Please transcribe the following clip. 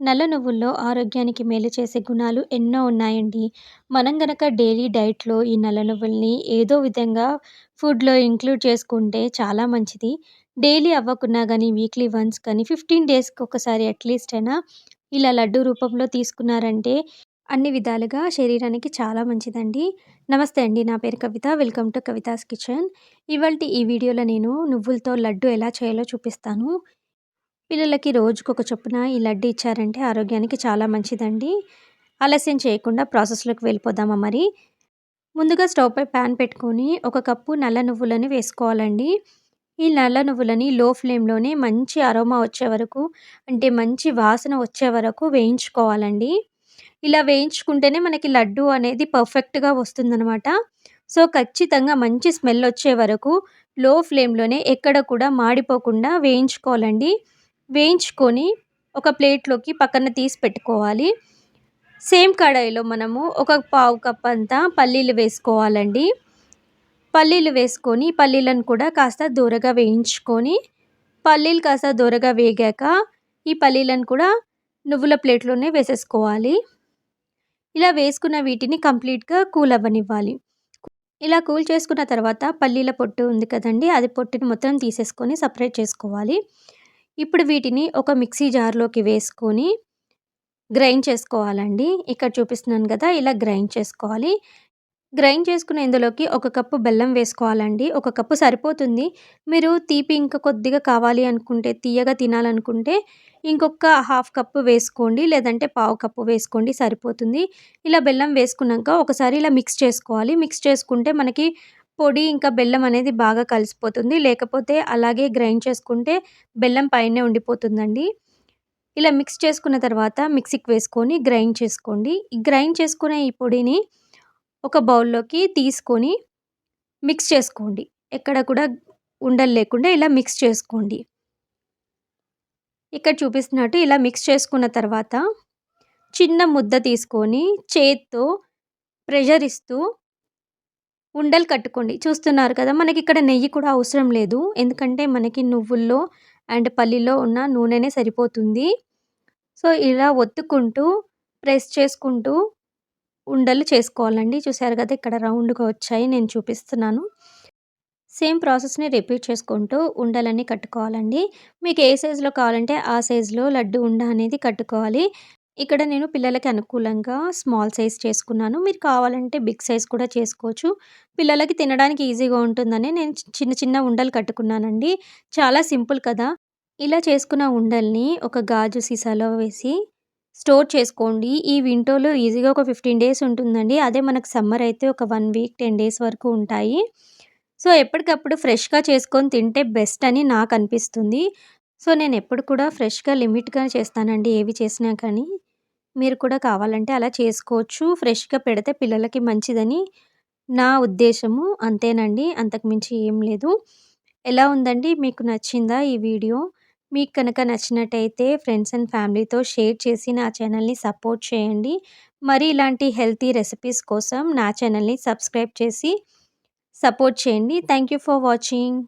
నల్ల నువ్వుల్లో ఆరోగ్యానికి మేలు చేసే గుణాలు ఎన్నో ఉన్నాయండి. మనం గనక డైలీ డైట్‌లో ఈ నల్ల నువ్వుల్ని ఏదో విధంగా ఫుడ్‌లో ఇంక్లూడ్ చేసుకుంటే చాలా మంచిది. డైలీ అవ్వకున్నా కానీ వీక్లీ వన్స్ కానీ 15 డేస్‌కి ఒకసారి అట్‌లీస్ట్ అయినా ఇలా లడ్డు రూపంలో తీసుకున్నారంటే అన్ని విధాలుగా శరీరానికి చాలా మంచిదండి. నమస్తే అండి. నా పేరు Kavitha. Welcome to Kavitha's kitchen. ఇవాళ ఈ వీడియోలో నేను నువ్వులతో లడ్డు ఎలా చేయాలో చూపిస్తాను. పిల్లలకి రోజుకొక చొప్పున ఈ లడ్డు ఇచ్చారంటే ఆరోగ్యానికి చాలా మంచిదండి. ఆలస్యం చేయకుండా ప్రాసెస్‌లోకి వెళ్ళిపోదామా మరి. ముందుగా స్టవ్‌పై ప్యాన్ పెట్టుకొని ఒక కప్పు నల్ల నువ్వులని వేసుకోవాలండి. ఈ నల్ల నువ్వులని లో ఫ్లేమ్‌లోనే మంచి అరోమా వచ్చే వరకు అంటే మంచి వాసన వచ్చే వరకు వేయించుకోవాలండి. ఇలా వేయించుకుంటేనే మనకి లడ్డు అనేది పర్ఫెక్ట్‌గా వస్తుందనమాట. సో, ఖచ్చితంగా మంచి స్మెల్ వచ్చే వరకు లో ఫ్లేమ్‌లోనే ఎక్కడ కూడా మాడిపోకుండా వేయించుకోవాలండి. వేయించుకొని ఒక ప్లేట్‌లోకి పక్కన తీసి పెట్టుకోవాలి. సేమ్ కడాయిలో మనము ఒక పావు కప్ అంతా పల్లీలు వేసుకోవాలండి. పల్లీలు వేసుకొని పల్లీలను కూడా కాస్త దూరగా వేయించుకొని పల్లీలు కాస్త దూరగా వేగాక ఈ పల్లీలను కూడా నువ్వుల ప్లేట్‌లోనే వేసేసుకోవాలి. ఇలా వేసుకున్న వీటిని కంప్లీట్‌గా కూల్ అవ్వనివ్వాలి. ఇలా కూల్ చేసుకున్న తర్వాత పల్లీల పొట్టు ఉంది కదండి అది పొట్టుని మొత్తం తీసేసుకొని సపరేట్ చేసుకోవాలి. ఇప్పుడు వీటిని ఒక మిక్సీ జార్‌లోకి వేసుకొని గ్రైండ్ చేసుకోవాలండి. ఇక్కడ చూపిస్తున్నాను కదా! ఇలా గ్రైండ్ చేసుకోవాలి. గ్రైండ్ చేసుకున్న ఇందులోకి ఒక కప్పు బెల్లం వేసుకోవాలండి. ఒక కప్పు సరిపోతుంది. మీరు తీపి ఇంకా కొద్దిగా కావాలి అనుకుంటే తియ్యగా తినాలనుకుంటే ఇంకొక హాఫ్ కప్పు వేసుకోండి. లేదంటే పావు కప్పు వేసుకోండి సరిపోతుంది. ఇలా బెల్లం వేసుకున్నాక ఒకసారి ఇలా మిక్స్ చేసుకోవాలి. మిక్స్ చేసుకుంటే మనకి పొడి ఇంకా బెల్లం అనేది బాగా కలిసిపోతుంది. లేకపోతే అలాగే గ్రైండ్ చేసుకుంటే బెల్లం పైనే ఉండిపోతుందండి. ఇలా మిక్స్ చేసుకున్న తర్వాత మిక్సీకి వేసుకొని గ్రైండ్ చేసుకోండి. గ్రైండ్ చేసుకునే ఈ పొడిని ఒక బౌల్‌లోకి తీసుకొని మిక్స్ చేసుకోండి. ఎక్కడ కూడా ఉండలు లేకుండా ఇలా మిక్స్ చేసుకోండి. ఇక్కడ చూపిస్తున్నట్టు ఇలా మిక్స్ చేసుకున్న తర్వాత చిన్న ముద్ద తీసుకొని చేత్తో ప్రెషర్ ఇస్తూ ఉండలు కట్టుకోండి. చూస్తున్నారు కదా! మనకి ఇక్కడ నెయ్యి కూడా అవసరం లేదు. ఎందుకంటే మనకి నువ్వుల్లో అండ్ పల్లీలో ఉన్న నూనెనే సరిపోతుంది. సో, ఇలా ఒత్తుకుంటూ ప్రెస్ చేసుకుంటూ ఉండలు చేసుకోవాలండి. చూసారు కదా! ఇక్కడ రౌండ్‌గా వచ్చాయి. నేను చూపిస్తున్నాను. సేమ్ ప్రాసెస్‌ని రిపీట్ చేసుకుంటూ ఉండలన్నీ కట్టుకోవాలండి. మీకు ఏ సైజులో కావాలంటే ఆ సైజులో లడ్డు ఉండ అనేది కట్టుకోవాలి. ఇక్కడ నేను పిల్లలకి అనుకూలంగా స్మాల్ సైజ్ చేసుకున్నాను. మీరు కావాలంటే బిగ్ సైజ్ కూడా చేసుకోవచ్చు. పిల్లలకి తినడానికి ఈజీగా ఉంటుందని నేను చిన్న చిన్న ఉండలు కట్టుకున్నానండి. చాలా సింపుల్ కదా! ఇలా చేసుకున్న ఉండల్ని ఒక గాజు సీసాలో వేసి స్టోర్ చేసుకోండి. ఈ వింటోలో ఈజీగా ఒక 15 డేస్ ఉంటుందండి. అదే మనకు సమ్మర్ అయితే ఒక వన్ వీక్, 10 డేస్ వరకు ఉంటాయి. సో, ఎప్పటికప్పుడు ఫ్రెష్‌గా చేసుకొని తింటే బెస్ట్ అని నాకు అనిపిస్తుంది. సో, నేను ఎప్పుడు కూడా ఫ్రెష్‌గా లిమిట్‌గా చేస్తానండి ఏవి చేసినా కానీ. మీరు కూడా కావాలంటే అలా చేసుకోవచ్చు. ఫ్రెష్‌గా పెడితే పిల్లలకి మంచిదని నా ఉద్దేశము. అంతేనండి. అంతకుమించి ఏం లేదు. ఎలా ఉందండి? మీకు నచ్చిందా ఈ వీడియో? మీకు కనుక నచ్చినట్టయితే ఫ్రెండ్స్ అండ్ ఫ్యామిలీతో షేర్ చేసి నా ఛానల్‌ని సపోర్ట్ చేయండి. మరి ఇలాంటి హెల్తీ రెసిపీస్ కోసం నా ఛానల్‌ని సబ్స్క్రైబ్ చేసి సపోర్ట్ చేయండి. Thank you for watching.